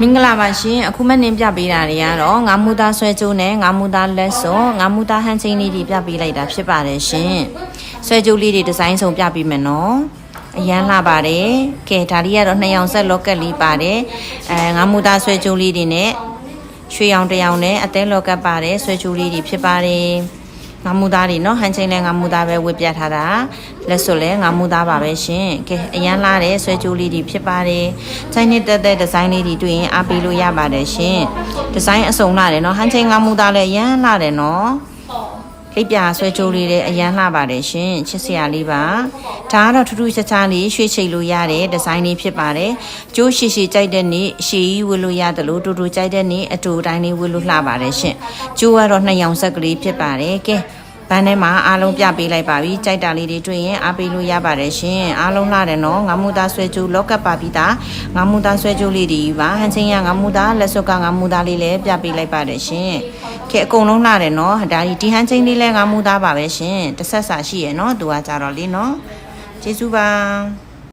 မင်္ဂလာပါရှင်အခုမှနင်းပြပေးတာတွေကတော့ငါမူသားဆွဲကြိုးနဲ့ငါမူသားလက်စွပ်ငါမူသားဟန်ချင်းလေးတွေပြပေးလိုက်တာဖြစ်ပါတယ်ရှင်ဆွဲကြိုးလေးတွေဒီဇိုင်းစုံပြပေးမယ်နော်အရန်လှပါတယ်ကဲဒါလေးကတော့နှစ်ယောင်ဆက်လော့ကက်လေးပါတယ်အဲငါမူသားဆွဲကြိုးလေးတွေနဲ့ရွှေရောင်တစ်ရောင်နဲ့အသေးလော့ကက်ပါတယ်ဆွဲကြိုးလေးတွေဖြစ်ပါတယ် ငါမူသားတွေနော်ဟန်ချင်းလဲငါမူသားပဲဝတ်ပြထားတာလက်စွပ်လဲငါမူသားပါပဲရှင်ကဲအရန်လှတဲ့ဆွဲကြိုးလေးတွေဖြစ်ပါတယ်ချိုင်းနဲ့တက်တဲ့ဒီဇိုင်းလေးတွေတွေ့ရင်အားပေးလို့ရပါတယ်ရှင်ဒီဇိုင်းအစုံလှတယ်နော်ဟန်ချင်းငါမူသားလဲအရန်လှတယ်နော်လိပ်ပြာဆွဲကြိုးလေးတွေအရန်လှပါတယ်ရှင်ချစ်စရာလေးပါဒါကတော့ထူးထူးခြားခြားလေးရွှေချိတ်လို့ရတဲ့ဒီဇိုင်းလေးဖြစ်ပါတယ်ကျိုးရှည်ရှည်ကြိုက်တဲ့နေ့ရှည်ကြီးဝတ်လို့ရတယ်လို့တူတူကြိုက်တဲ့နေ့အတူတိုင်းလေးဝတ်လို့လှပါတယ်ရှင်ကျိုးကတော့နှစ်ယောင်ဆက်ကလေးဖြစ်ပါတယ်ကဲဘ န်းထဲမှာအားလုံးပြပေးလိုက်ပါပြီကြိုက်တာလေးတွေတွေ့ရင်အားပေးလို့ရပါတယ်ရှင်အားလုံးလှတယ်နော်ငါမူသားဆွဲကြိုးလော့ကပ်ပါပြီးသားငါမူသားဆွဲကြိုးလေးတွေပါဟန်ချင်းရငါမူသားလက်စွပ်ကငါမူသားလေးလည်းပြပေးလိုက်ပါတယ်ရှင်ကဲအကုန်လုံးလှတယ်နော်ဒါဒီဒီဟန်ချင်းလေးလည်းငါမူသားပါပဲရှင်တစ်ဆက်စာရှိရယ်နော်သူကကြတော့လေနော်ကျေးဇူးပါ